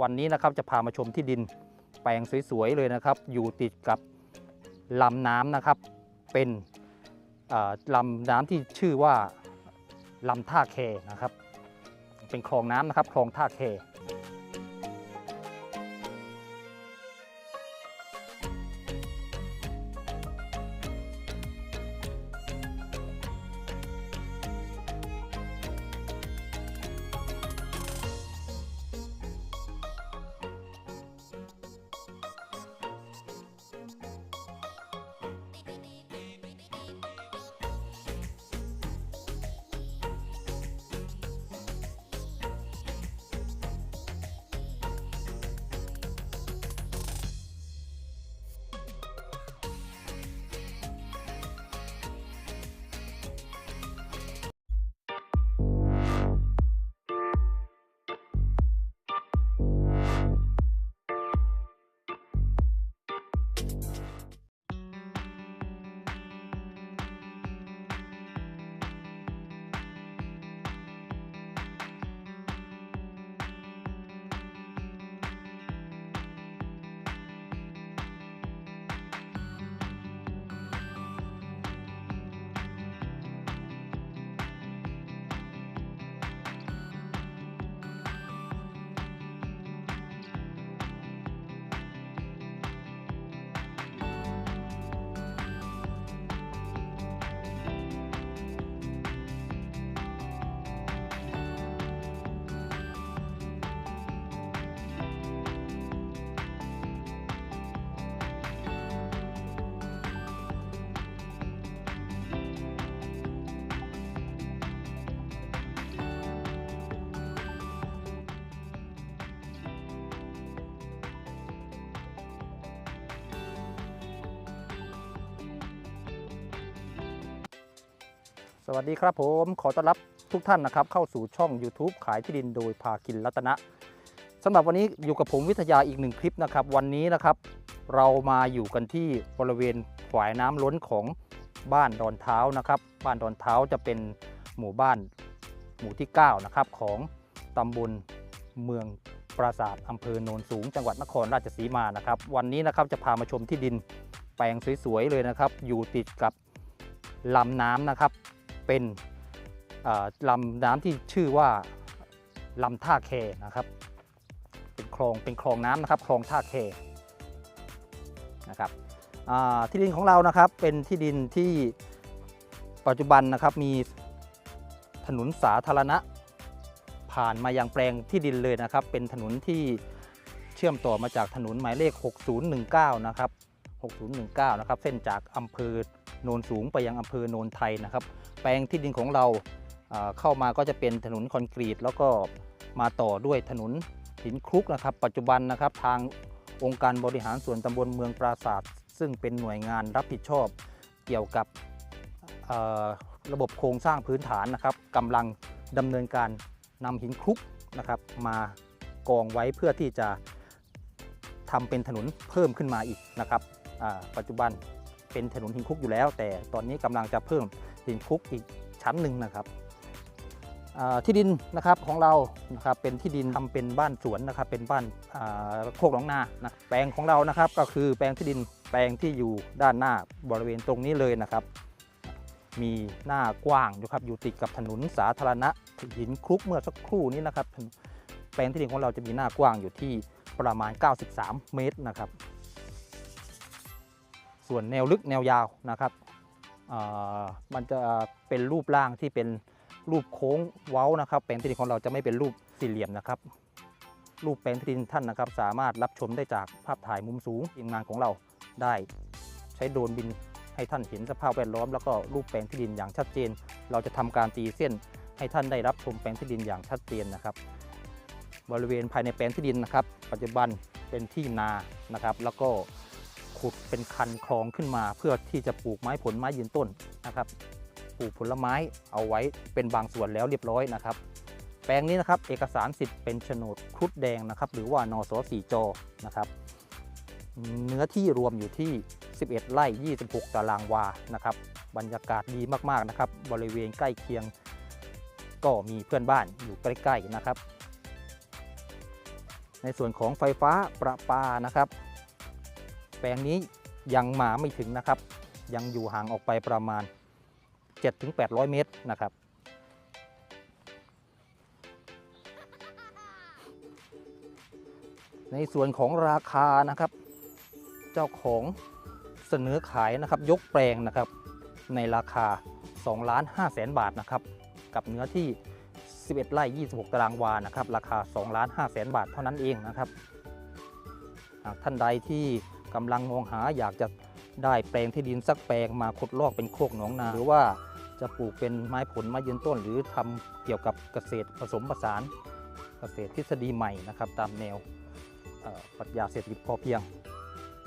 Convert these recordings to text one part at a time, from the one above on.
วันนี้นะครับจะพามาชมที่ดินแปลงสวยๆเลยนะครับ อยู่ติดกับลำน้ำนะครับเป็นลำน้ำที่ชื่อว่าลำท่าแคนะครับ เป็นคลองน้ำนะครับคลองท่าแค สวัสดีครับผมขอต้อนรับทุกท่านนะครับเข้าสู่ช่อง YouTube ขายที่ดินโดยพากินรัตนะสำหรับวันนี้อยู่กับผมวิทยาอีกหนึ่งคลิปนะครับ วันนี้นะครับเรามาอยู่กันที่บริเวณฝายน้ำล้นของบ้านดอนเท้านะครับ บ้านดอนเท้าจะเป็นหมู่บ้านหมู่ที่9นะครับของตำบลเมืองปราสาทอำเภอโนนสูง จังหวัดนครราชสีมานะครับ วันนี้นะครับจะพามาชมที่ดินแปลงสวยๆเลยนะครับ อยู่ติดกับลำน้ำนะครับ เป็นลำน้ำที่ชื่อว่าลำท่าแคนะครับ เป็นคลองเป็นคลองน้ำนะครับคลองท่าแคนะครับที่ดินของเรานะครับเป็นที่ดินที่ปัจจุบันนะครับมีถนนสาธารณะ ผ่านมายังแปลงที่ดินเลยนะครับ เป็นถนนที่เชื่อมต่อมาจากถนนหมายเลข 6019 นะครับ 6019 นะครับ เส้นจากอำเภอโนนสูงไปยังอำเภอโนนไทยนะครับ แปลงที่ดินของเราเข้ามาก็จะเป็นถนนคอนกรีต แล้วก็มาต่อด้วยถนนหินคลุกนะครับ ปัจจุบันนะครับทางองค์การบริหารส่วนตำบลเมืองปราศาสตร์ซึ่งเป็นหน่วยงานรับผิดชอบเกี่ยวกับระบบโครงสร้างพื้นฐานนะครับกำลังดำเนินการนำหินคลุกนะครับ มากองไว้เพื่อที่จะทำเป็นถนนเพิ่มขึ้นมาอีกนะครับปัจจุบันเป็นถนนหินคลุกอยู่แล้ว แต่ตอนนี้กำลังจะเพิ่ม หินคลุกอีกชั้นหนึ่งนะครับที่ดินนะครับของเรานะครับเป็นที่ดินทำเป็นบ้านสวนนะครับ เป็นบ้านโคกหนองนานะแปลงของเรานะครับก็คือแปลงที่ดินแปลงที่อยู่ด้านหน้าบริเวณตรงนี้เลยนะครับ มีหน้ากว้างอยู่ครับอยู่ติดกับถนนสาธารณะหินคลุกเมื่อสักครู่นี้นะครับ แปลงที่ดินของเราจะมีหน้ากว้างอยู่ที่ประมาณ 93 เมตรนะครับ ส่วนแนวลึกแนวยาวนะครับ มันจะเป็นรูปร่างที่เป็นรูปโค้งเว้านะครับ แปลงที่ดินของเราจะไม่เป็นรูปสี่เหลี่ยมนะครับ รูปแปลงที่ดินท่านนะครับ สามารถรับชมได้จากภาพถ่ายมุมสูงทีมงานของเราได้ ใช้โดรนบินให้ท่านเห็นสภาพแวดล้อมแล้วก็รูปแปลงที่ดินอย่างชัดเจน เราจะทำการตีเส้น ให้ท่านได้รับชมแปลงที่ดินอย่างชัดเจนนะครับ บริเวณภายในแปลงที่ดินนะครับ ปัจจุบันเป็นที่นานะครับ แล้วก็ ขุดเป็นคันคลองขึ้นมา เพื่อที่จะปลูกไม้ผลไม้ยืนต้นนะครับปลูกผลไม้เอาไว้เป็นบางส่วนแล้วเรียบร้อยนะครับ แปลงนี้นะครับเอกสารสิทธิ์เป็นโฉนดครุฑแดงนะครับ หรือว่านสสีจอนะครับเนื้อที่รวมอยู่ที่ 11 ไร่ 26 ตารางวานะครับ บรรยากาศดีมากๆนะครับ บริเวณใกล้เคียง ก็มีเพื่อนบ้านอยู่ใกล้ ๆนะครับ ในส่วนของไฟฟ้าประปานะครับ แปลงนี้ยังมาไม่ถึงนะครับ ยังอยู่ห่างออกไปประมาณ 7-800 เมตรนะครับ ในส่วนของราคานะครับ เจ้าของเสนอขายนะครับยกแปลงนะครับในราคา2ล้าน5แสนบาทนะครับ กับเนื้อที่ 11 ไร่ 26 ตารางวานะครับ ราคา2ล้าน5แสนบาทเท่านั้นเองนะครับ หากท่านใดที่ กำลังมองหาอยากจะได้แปลงที่ดินสักแปลงมาขุดลอกเป็นโคกหนองนา หรือว่าจะปลูกเป็นไม้ผลไม้ยืนต้น หรือทำเกี่ยวกับเกษตรผสมผสาน เกษตรทฤษฎีใหม่นะครับ ตามแนวปรัชญาเศรษฐกิจพอเพียง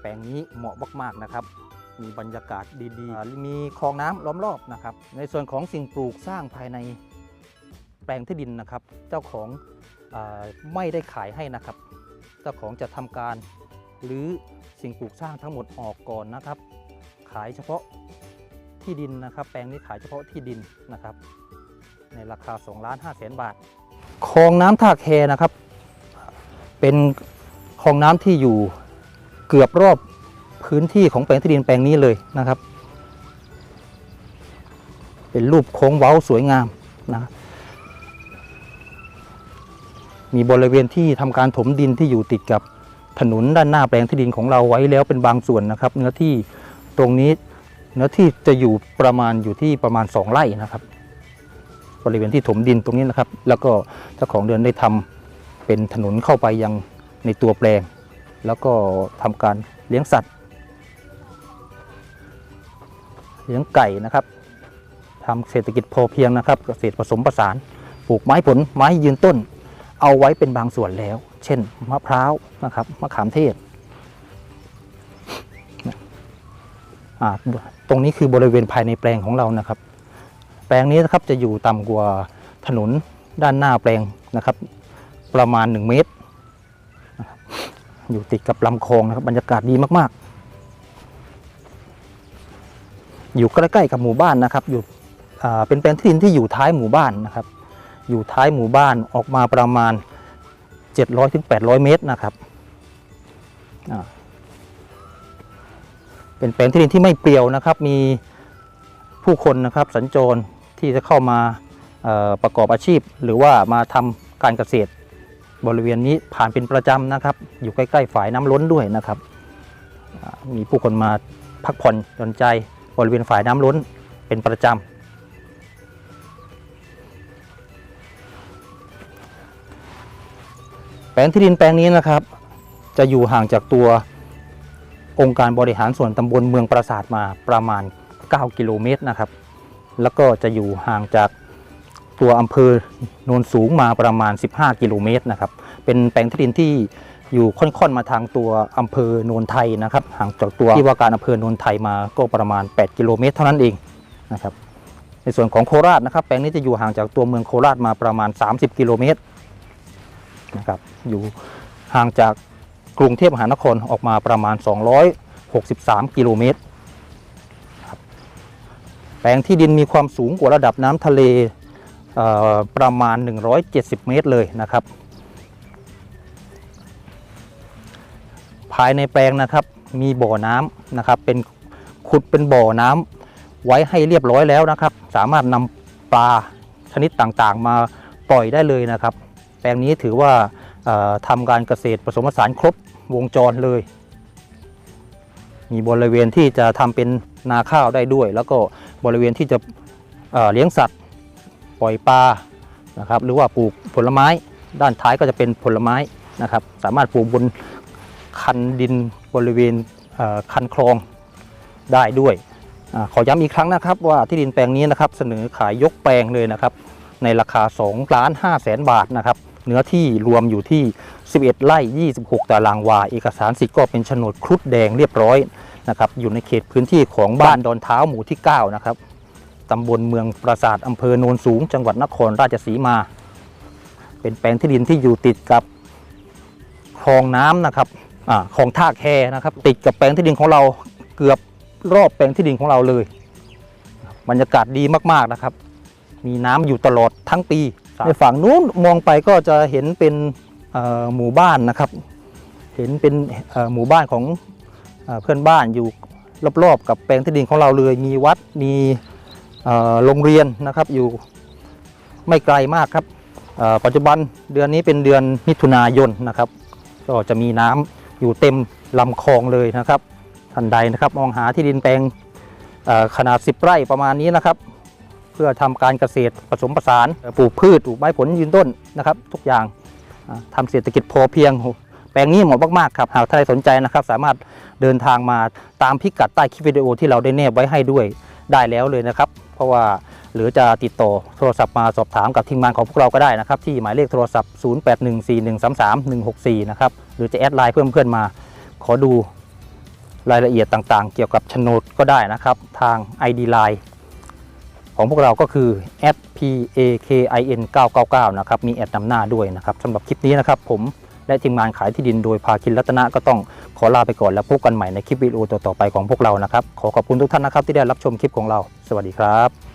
แปลงนี้เหมาะมากๆนะครับ มีบรรยากาศดีๆ มีคลองน้ำล้อมรอบนะครับ ในส่วนของสิ่งปลูกสร้างภายในแปลงที่ดินนะครับ เจ้าของอไม่ได้ขายให้นะครับ เจ้าของจะทำการหรือ สิ่งปลูกสร้างทั้งหมดออกก่อนนะครับ ขายเฉพาะที่ดินนะครับ แปลงนี้ขายเฉพาะที่ดินนะครับ ในราคา2ล้าน5แสนบาทคลองน้ำท่าแคนะครับ เป็นคลองน้ำที่อยู่เกือบรอบพื้นที่ของแปลงที่ดินแปลงนี้เลยนะครับ เป็นรูปโค้งเว้าสวยงามนะมีบริเวณที่ทำการถมดินที่อยู่ติดกับ ถนนด้านหน้าแปลงที่ดินของเราไว้แล้วเป็นบางส่วนนะครับ เนื้อที่ตรงนี้เนื้อที่จะอยู่ประมาณอยู่ที่ประมาณ 2 ไร่นะครับ บริเวณที่ถมดินตรงนี้นะครับ แล้วก็เจ้าของเดือนได้ทำเป็นถนนเข้าไปยังในตัวแปลง แล้วก็ทำการเลี้ยงสัตว์ เลี้ยงไก่นะครับทำเศรษฐกิจพอเพียงนะครับ เกษตรผสมผสานปลูกไม้ผลไม้ยืนต้น เอาไว้เป็นบางส่วนแล้ว เช่นมะพร้าวนะครับมะขามเทศ ตรงนี้คือบริเวณภายในแปลงของเรานะครับ แปลงนี้นะครับจะอยู่ต่ำกว่าถนนด้านหน้าแปลงนะครับ ประมาณ 1 เมตรนะครับอยู่ติดกับลำคลองนะครับบรรยากาศดีมากๆ อยู่ใกล้ๆกับหมู่บ้านนะครับอยู่เป็นแปลงที่ดินที่อยู่ท้ายหมู่บ้านนะครับ อยู่ท้ายหมู่บ้านออกมาประมาณ 700ถึง800 เมตรนะครับเป็นแปลงที่ดินที่ไม่เปลี่ยวนะครับ มีผู้คนนะครับสัญจรที่จะเข้ามาประกอบอาชีพ หรือว่ามาทำการเกษตร บริเวณนี้ผ่านเป็นประจำนะครับ อยู่ใกล้ๆฝายน้ำล้นด้วยนะครับ มีผู้คนมาพักผ่อนหย่อนใจบริเวณฝายน้ำล้นเป็นประจำ แปลงที่ดินแปลงนี้นะครับ จะอยู่ห่างจากตัวองค์การบริหารส่วนตำบลเมืองปราสาทมาประมาณ 9 กิโลเมตรนะครับ แล้วก็จะอยู่ห่างจากตัวอำเภอโนนสูงมาประมาณ 15 กิโลเมตรนะครับ เป็นแปลงที่ดินที่อยู่ค่อนๆมาทางตัวอำเภอโนนไทยนะครับ ห่างจากตัวที่ว่าการอำเภอโนนไทยมาก็ประมาณ 8 กิโลเมตรเท่านั้นเองนะครับ ในส่วนของโคราชนะครับ แปลงนี้จะอยู่ห่างจากตัวเมืองโคราชมาประมาณ 30 กิโลเมตร นะครับอยู่ห่างจากกรุงเทพมหานครออกมาประมาณ 263 กิโลเมตรแปลงที่ดินมีความสูงกว่าระดับน้ำทะเลเประมาณ 170 เมตรเลยนะครับ ภายในแปลงนะครับมีบ่อน้ำนะครับเป็นขุดเป็นบ่อน้ำไว้ให้เรียบร้อยแล้วนะครับ สามารถนำปลาชนิดต่างๆ มาปล่อยได้เลยนะครับ แปลงนี้ถือว่าเอ่อทำการเกษตรผสมผสานครบวงจรเลย มีบริเวณที่จะทำเป็นนาข้าวได้ด้วย แล้วก็บริเวณที่จะเเลี้ยงสัตว์ปล่อยปลานะครับหรือว่าปลูกผลไม้ด้านท้ายก็จะเป็นผลไม้นะครับ สามารถปลูกบนคันดินบริเวณเคันคลองได้ด้วยอขอย้ำอีกครั้งนะครับว่าที่ดินแปลงนี้นะครับเสนอขายยกแปลงเลยนะครับ ในราคา2ล้าน5แสนบาทนะครับเนื้อที่รวมอยู่ที่ 11 ไร่ 26 ตารางวา เอกสารสิทธิ์ก็เป็นโฉนดครุฑแดงเรียบร้อยนะครับอยู่ในเขตพื้นที่ของบ้านดอนเท้าหมู่ที่ 9 นะครับตำบลเมืองปราสาทอำเภอโนนสูง จังหวัดนครราชสีมา เป็นแปลงที่ดินที่อยู่ติดกับคลองน้ำนะครับอาคลองท่าแคนะครับติดกับแปลงที่ดินของเราเกือบรอบแปลงที่ดินของเราเลย บรรยากาศดีมากๆนะครับ มีน้ำอยู่ตลอดทั้งปี ในฝั่งนู้นมองไปก็จะเห็นเป็นเอ่อหมู่บ้านนะครับ เห็นเป็นเอ่อหมู่บ้านของเอ่อเพื่อนบ้านอยู่รอบๆกับแปลงที่ดินของเราเลย มีวัดมีเอ่อโรงเรียนนะครับอยู่ไม่ไกลมากครับเอ่อปัจจุบันเดือนนี้เป็นเดือนมิถุนายนนะครับ ก็จะมีน้ำอยู่เต็มลำคลองเลยนะครับท่านใดนะครับ มองหาที่ดินแปลงเอ่อขนาด 10 ไร่ประมาณนี้นะครับ เพื่อทำการเกษตรผสมผสานปลูกพืชปลูกไม้ผลยืนต้นนะครับ ทุกอย่างอ่าทำเศรษฐกิจพอเพียง แปลงนี้เหมาะมากๆครับหากท่านใดสนใจนะครับ สามารถเดินทางมาตามพิกัดใต้คลิปวิดีโอที่เราได้แนบไว้ให้ด้วยได้แล้วเลยนะครับ เพราะว่าหรือจะติดต่อโทรศัพท์มาสอบถามกับทีมงานของพวกเราก็ได้นะครับ ที่หมายเลขโทรศัพท์ 0814133164 นะครับ หรือจะแอดไลน์เพื่อนเพื่อนๆมา ขอดูรายละเอียดต่างๆ เกี่ยวกับโฉนดก็ได้นะครับ ทาง ID Line ของพวกเราก็คือ @pakin 999นะครับ มีแอดนำหน้าด้วยนะครับสำหรับคลิปนี้นะครับ ผมและทีมงานขายที่ดินโดยภาคินรัตนะก็ต้องขอลาไปก่อนแล้วพบกันใหม่ในคลิปวิดีโอต่อๆไปของพวกเรานะครับ ขอขอบคุณทุกท่านนะครับที่ได้รับชมคลิปของเรา สวัสดีครับ